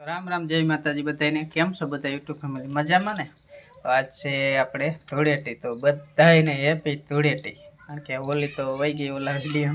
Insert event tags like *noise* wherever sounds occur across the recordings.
રામ રામ, જય માતાજી બધાને. કેમ છો બધા યુટ્યુબ ફેમિલી? મજામાં ને? તો આજ છે આપણે ધૂળેટી. તો બધાને હેપી ધૂળેટી. કારણ કે હોલી તો વહી ગઈ ઓલા વીડિયો.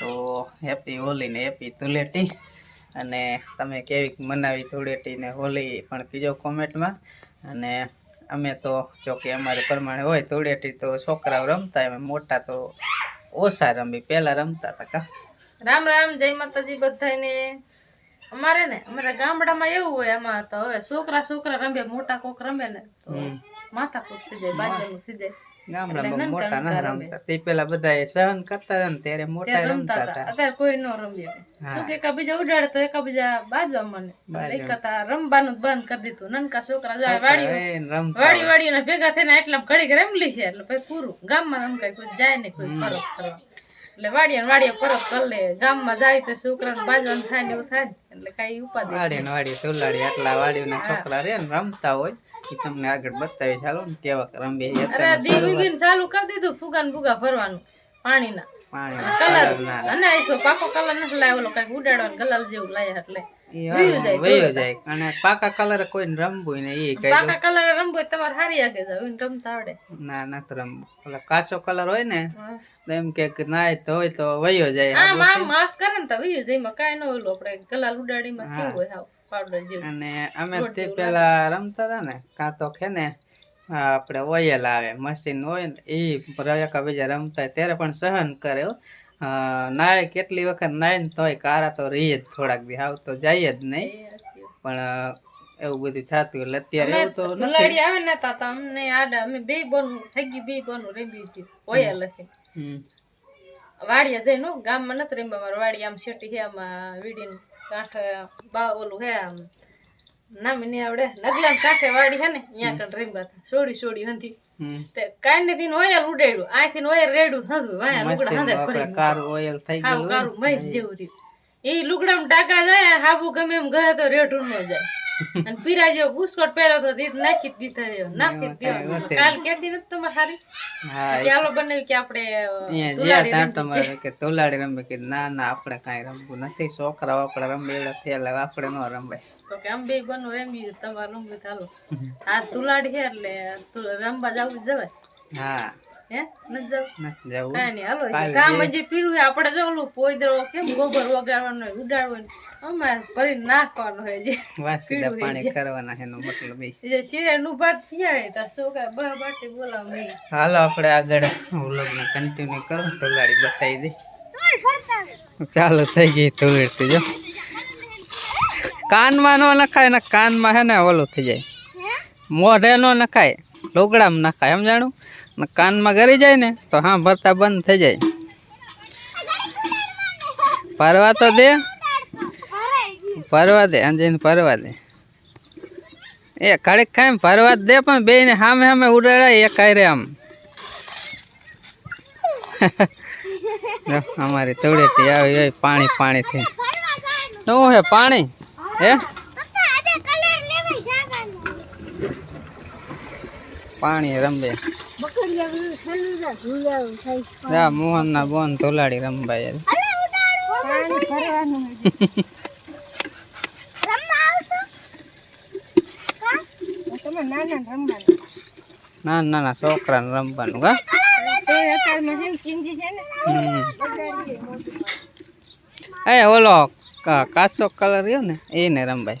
તો હેપી હોલી ને હેપી ધૂળેટી. અને તમે કેવી મનાવી ધૂળેટી ને હોલી પણ કીજો કોમેન્ટમાં. અને અમે તો જો કે અમારે પ્રમાણે હોય ધૂળેટી તો છોકરાઓ રમતા એમ મોટા તો ઓછા રમી. પહેલાં રમતા હતા કા? રામ રામ, જય માતાજી બધાને અમારે ને અમારા ગામડામાં એવું હોય આમાં તો હવે છોકરા છોકરા રમે મોટા કોક રમે ને તો માથા કોક થઈ જાય બાજરાનું થઈ જાય ગામડામાં મોટા ના રમતા. તે પેલા બધા સહન કરતા હતા ત્યારે મોટા રમતા રમતા હતા. હતા. અત્યારે કોઈ ન રમીએ. શું કે એકાબીજા ઉડાડે તો એકાબીજા બાજવા મને બાજવા. એક રમવાનું બંધ કરી દીધું. નનકા છોકરા જાય વાડી વાડી વાડી ને ભેગા થઈને એટલા ઘડીક રમલી છે. એટલે પછી પૂરું. ગામમાં આમ કઈ કોઈ જાય ને કોઈ ફરક કરવા એટલે વાડીએ ને વાડીએ પરબ કરી લે. ગામમાં જાય તો છોકરાને બાજવાનું થાય ને એવું થાય એટલે કઈ ઉપાધિ વાડી ને વાડી તુલાડી આટલા વાડીના છોકરા રે ને રમતા હોય એ તમને આગળ બતાવી ચાલો ને કેવા રમે અરે અત્યારના દી શરૂઆત. ઉગીને ચાલુ કરી દીધું ફુગા ને ફુગા ભરવાનું પાણીના. કલર અને આઈસો પાકો કલર નથી લાવ્યો ઓલો કંઈક ઉડાડવાનો જેવું લાયા એટલે. ઈ વયું જાય, વયો જાય અને પાકા કલર કોઈને રમવું ને એ કઈ પાકા કલર રમવું તમારે હારી આગે જાવ રમતા આવડે. ના નથી રમવું. ઓલા કાચો કલર હોય ને એમ કે નાય તો હોય તો વયો જાય આમ આમ હાથ કરે ને તો વયું જાય કઈ કાંઈ ન ઓલું આપણે કેવું હોય હાવ પાવડર જેવું. અને અમે તે પેલા રમતા હતા ને કાં તો કે ને આ આપણે ઓયલ આવે મશીન હોય ને એ રયકા બીજા રમતા હોય ત્યારે પણ સહન કરે નાય કેટલી વખત નાય ને તોય કારા તો રહીએ જ થોડાક દી હાવ તો જાય જ નહીં. પણ એવું બધું થતું એટલે અત્યારે એવું તો ધુલાડી આવે ને તા અમને આડા અમે બે બોનું થઈ ગયું બે બોનું રેમી હતી ઓયા લખી હમ. જઈ નો ગામમાં નથી રેમ્બા મારા વાડી આમ શેટી હે આમાં વીડીને કાંઠે બા ઓલું હે આમ નામી મને આવડે. નગલા કાંઠે વાડી હે ને અહીંયા કણ હતા સોડી સોડી હંધી. તે કાઈ ને નથી ઓયલ ઉડાડ્યું. આથી ઓયલ રેડું હંધું. વાયા લુગડા હંધે કારું ઓયલ થઈ ગયું કારું મૈસ જેવું રહ્યું. એ લુગડામાં ટાકા જાય હાબુ ગમે એમ ગયા તો રેઠું ન જાય. અને પીરા જેવો બુસ્કોટ પહેર્યો તો દીધ નાખી જ દીધા રહ્યો નાખી જ દેવાનો. કાલ કેતી નથી તમારે હારી? ચાલો બનાવી કે આપણે જ્યાં ત્યાં તમારે કે? તોલાડી રમે કે ના ના આપણે કાંઈ રમવું નથી. છોકરાઓ આપણે રમે એવડા થયેલા આપણે ન રમે તો કે આમ બે બનો રમી તમારે રમવું ચાલો આ તુલાડી છે એટલે રમવા જવું જવાય. હા. હે? નથી જવું. નથી જવું હાલો કામ હજી પીરું છે આપણે જો ઓલું પોઈદરો કેમ ગોબર વગાડવાનો ભરી નાખવાનો જે વાસીદા પાણી કરવાના મતલબ ઈ જે શિરે નું ભાત થયા તા છોકરા બહ બાટી બોલાવ નહીં. હાલો આપણે આગળ કન્ટિન્યુ કરો તોલાડી બતાવી દે. ચાલો થઈ ગઈ તોલડતી જો. કાનમાં નો નખાય ને કાનમાં હે ને ઓલું થઈ જાય. મોઢે નો નખાય લુગડામાં નખાય સમજાણું? ને કાનમાં ગરી જાય ને તો હા ભરતા બંધ થઈ જાય. પરવા તો દે. પરવા દે અંજઈને પરવા દે. એ કડક ખાઈ ભરવા દે પણ બે ને સામે સામે ઉડાડાય એ કાંઈ રે આમ. *laughs* અમારી તોડેથી આવી હોય પાણી પાણી થઈ શું હે પાણી? હે? પાણી રમે. જા મોહન ના બોન તોલાડી રમવા યાર ના ના ના છોકરાને રમવાનું કા હમ. એ ઓલો કા- કાચો કલર રહ્યો ને એને રમવાય.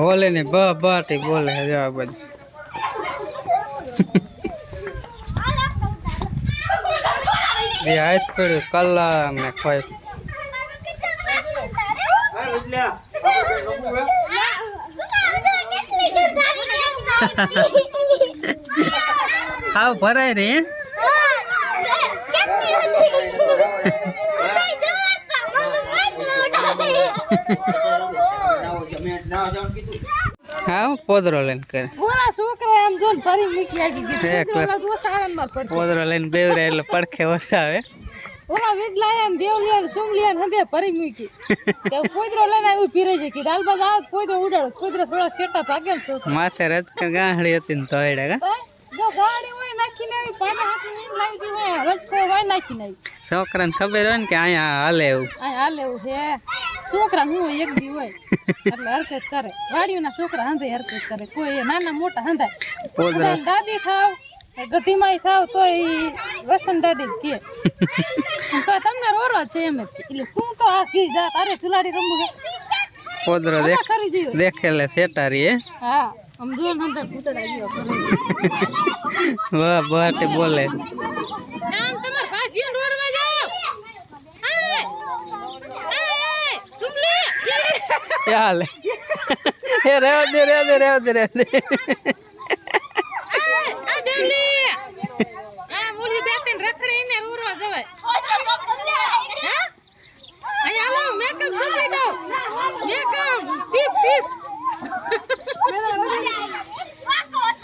હોલી ને બ બાટી બોલે છે જો આ બધું બે હાથ પડ્યું કલર ને કોઈ હાવ ભરાય રે હે? હા *laughs* *laughs* *laughs* હા પોદરો લઈને કરે. ઓલા છોકરા એમ જો ફરી મૂકી આગી દીધી એક કૂતરો માં આવે પડશે. પોદરો લઈને બેવરે એટલે પડખે ઓસાવે. આવે ઓલા વેગલા એમ દેવલિયા સુમલિયા હંદે ફરી મૂકી. *laughs* તે કોઈદરો લઈને આવી પીરે છે કે દાલ બાદ આ કોઈદરો ઉડાડો. કોઈદરો થોડા સેટા ભાગે તો. માથે રત કે ગાંહળી હતી ને તોયડા કા? જો ગાડી હોય નાખીને આવી પાટા હાથી નીંદ લાગી હતી હોય રજકો હોય નાખીને આવી. છોકરાને ખબર હોય ને કે અહીંયા હાલે એવું. આ હાલે એવું છે. છોકરા હું એક દી હોય. એટલે હરકત કરે. વાડીઓના છોકરા હાંધે હરકત કરે. કોઈ નાના મોટા બધાને દાદી થાવ ગઢીમાં થાવ તો એ વસન દાદી કે. *laughs* તો તમને રોરો છે એમ એટલે તું તો આ કી જા તારે ખિલાડી રમવું પોદરો દેખેલે સેટારી હે? હા આમ જો ને અંદર પૂતળા ગયો વાહ બોલે. સુમલી એ રેવ દે રેવ દે રેવ દે રેવ દે. હાલો મેકઅપ સંભળી દો. મેકઅપ ટીપ ટીપ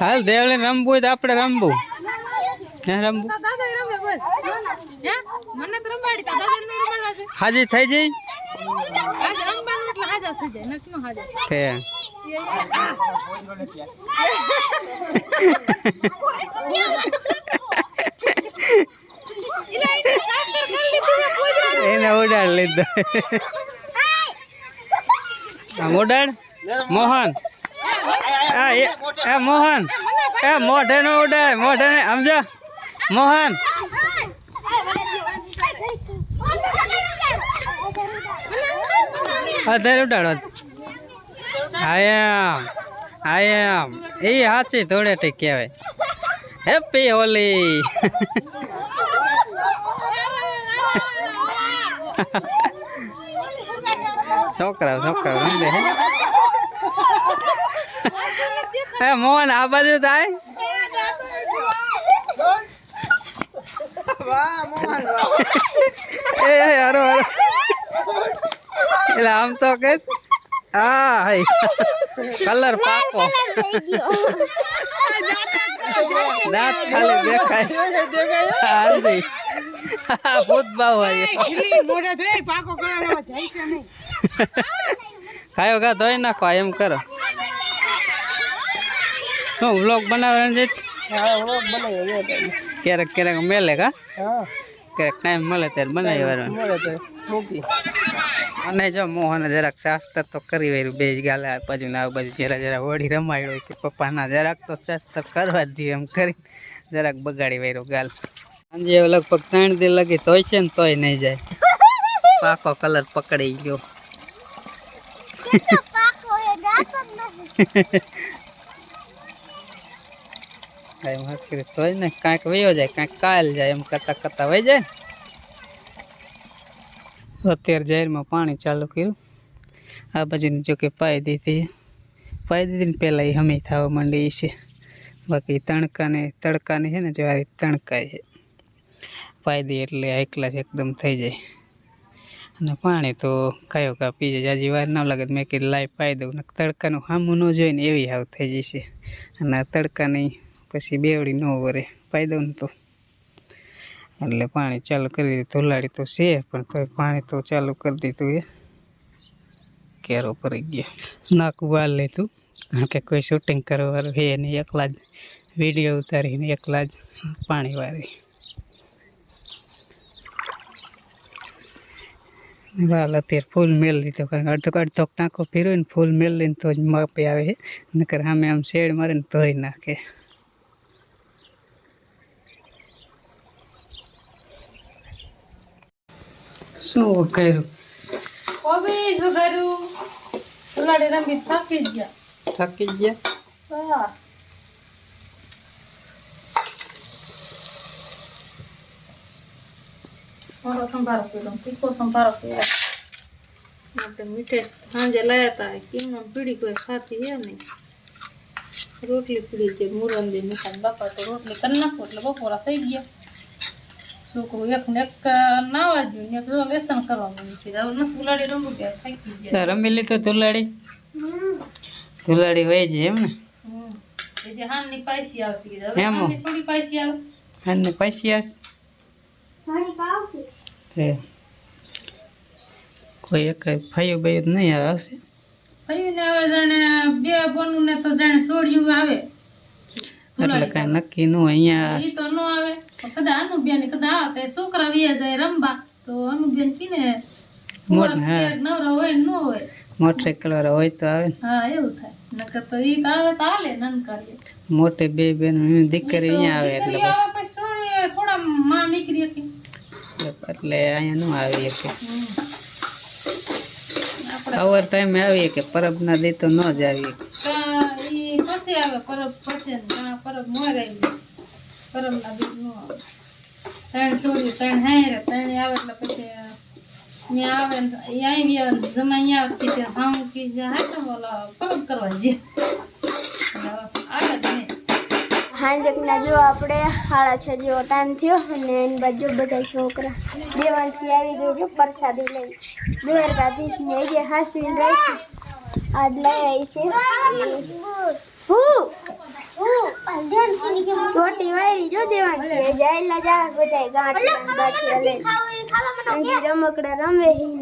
હાલ દેવલે રમવું હોય તો આપણે રમવું. હે રમવું? હાજી થઈ જઈ આજ રમવાનું એટલે હાજા થઈ ને એને ઉડાડ લીધો ઉડાડ મોહન એ એ મોહન એ મોઢે નો ઉડાડ મોઢે ને સમજો મોહન અત્યારે ઉડાડો આયામ આયામ એ સાચી ધોળેટી કહેવાય હેપી હોલી છોકરા છોકરા રમે હે એ મોહન આ બાજુ થાય એ એ, હારો હારો એટલે આમ તો કે હા હાય કલર પાકો. દાંત ખાલી દેખાય. હાલદી ભૂત બાવ ખાયો કા ધોઈ નાખો એમ કરો. શું વ્લોગ બનાવે રણજીત ક્યારેક ક્યારેક મેલે કા ક્યારેક ટાઈમ મળે ત્યારે બનાવી વાળવાનું અને જો મોહન જરાક શાસ્ત્ર તો કરી વાર્યું બે જ ગાલે આ બાજુ ને આ બાજુ જરા જરા વળી રમાડ્યો કે પપ્પાના જરાક તો શાસ્ત્ર કરવા દઈએ એમ કરી જરાક બગાડી વાર્યો ગાલ. સાંજે લગભગ ત્રણ દી લગી તોય છે ને તોય નહીં જાય. પાકો કલર પકડી ગયો. *laughs* તોય ને કાંઈક વયો જાય, કાંઈક કાલ જાય એમ કરતા કરતા વહી જાય અત્યારે જાહેરમાં પાણી ચાલુ કર્યું. આ બાજુની જો કે પાઈ દીધી. પાઈ દીધી ને પહેલાં એ હમી થવા માંડી છે. બાકી તણકાને, તડકાને છે ને જો આ તણકાય છે. પાઈ દે એટલે એકલા જ એકદમ થઈ જાય. અને પાણી તો કયો કા પી જાય. જાજી વાર ન લાગે મેં કીધું લાઈ પાઈ દઉં. ને તડકાનું સામું ન જોઈને એવી હાવ થઈ જશે. અને તડકાની પછી બેવડી ન વરે. પાઈ દઉં ને તો. એટલે પાણી ચાલુ કરી દીધું. ધોલાડી તો છે, પણ તોય પાણી તો ચાલુ કરી દીધું એ. કેરો પડી ગયો. નાક વાલ લીધું. કારણ કે કોઈ શૂટિંગ કરવાનું હે નહીં, એકલા જ વીડિયો ઉતારીને એકલા જ પાણી વારી વાલ અત્યારે ફૂલ મેલ દીધો. કારણ અડધો અડધો ટાંકો ફેરવીને ફૂલ મેળ લઈને તો જ માપે આવે છે નકર સામે આમ શેડ મારીને ધોઈ નાખે. શું કર્યું? કોબી વઘાર્યું ચુલાડી રમી થાકી ગયા. થાકી ગયા? હા. મારો સંભારો પીડો તીખો સંભારો પીડો આપણે મીઠે સાંજે લાયા હતા કિમનો પીડી કોઈ ખાતી હે નહીં. રોટલી પીડી છે મુરંદી મીઠા બાપા તો રોટલી કરી નાખો એટલે બપોરા થઈ ગયા. છોકરું એક ને એક નાવા જોઈએ એક જો લેસન કરવા માંડ્યું છે. હવે નથી ઉલાડી રમવું ત્યાં થાકી ગયા રમી લીધું ધુલાડી? ધુલાડી વહી જાય એમ ને? જે હાનની પાસી આવશે કીધું. હવે હાનની થોડી પાયસી આવે. તે કોઈ એક ફાયું બયું નહીં આવે આવશે? થયું ને આવે જાણે બે બોનું ને તો જાણે સોડિયું આવે. એટલે કઈ નક્કી નું હોય અહીંયા ઈ તો નો આવે. કદા અનુબેન કદા આવે છોકરા વિયા જાય રમવા તો અનુબેન કીને નવરા હોય ને હોય. મોટરસાઇકલ વાળા હોય તો આવે. હા એવું થાય. નકર તો ઈ તો આવે તો હાલે નનકારી મોટી બે બેન દીકરી અહીંયા આવે એટલે બસ. આવે પછી સોળી થોડા માં નીકળી હતી એટલે અહીંયા ન આવીએ કે અવર ટાઈમે આવીએ કે પરબના દી તો ન જ આવીએ પછી આવે, પરબ પછી પરબ મોર પરબ ના બીજ નો આવે. ત્રણ છોડી ત્રણ હારે ત્રણ આવે એટલે પછી અહીંયા આવે કી હા તો બોલો કરવા જઈએ આવે જ જો આપણે સાડા છ જેવો ટાઈમ થયો અને એની બાજુ બધા છોકરા દેવાંશી આવી ગયો છે, પ્રસાદી લઈ દ્વારકાધીશને જે હાસવીને રાખી આવી છે ચોટી વાયરી જો દેવાંશી જાયલા જા બધા ગાંઠ રમકડા રમે હી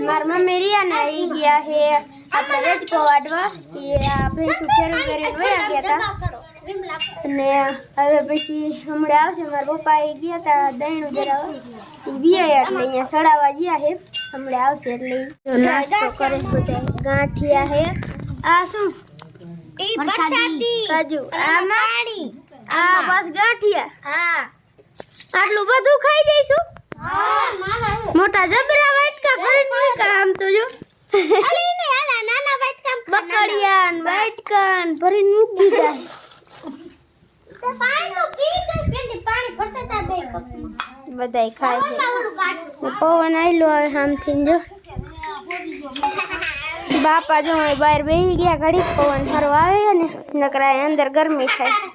મારા મમ્મી રિયા ને આવી ગયા હે. આપણે રજકો વાડવા એ આપણે ભેંસું ફેરવી ફેરવીને વયા ગયા હતા અને હવે પછી હમણાં આવશે મારા પપ્પા એ ગયા હતા દહીણું જરા ગયા એટલે અહીંયા સડાવા ગયા છે. હમણાં આવશે એટલે નાસ્તો કરે બધા. ગાંઠિયા છે. આ શું? કાજુ. આમાં આ બસ ગાંઠિયા? આટલું બધું ખાઈ જઈશું? મોટા જબરા વાટકા મૂક્યા આમ તો જો બકડિયા ને વાટકા ને ભરીને મૂકી દીધા બધાય ખાય છે. પવન આયલો હવે આમથી જો. બાપા જો બહાર બેસી ગયા ઘડી પવન ફરવા આવે ને નકરા અંદર ગરમી થાય.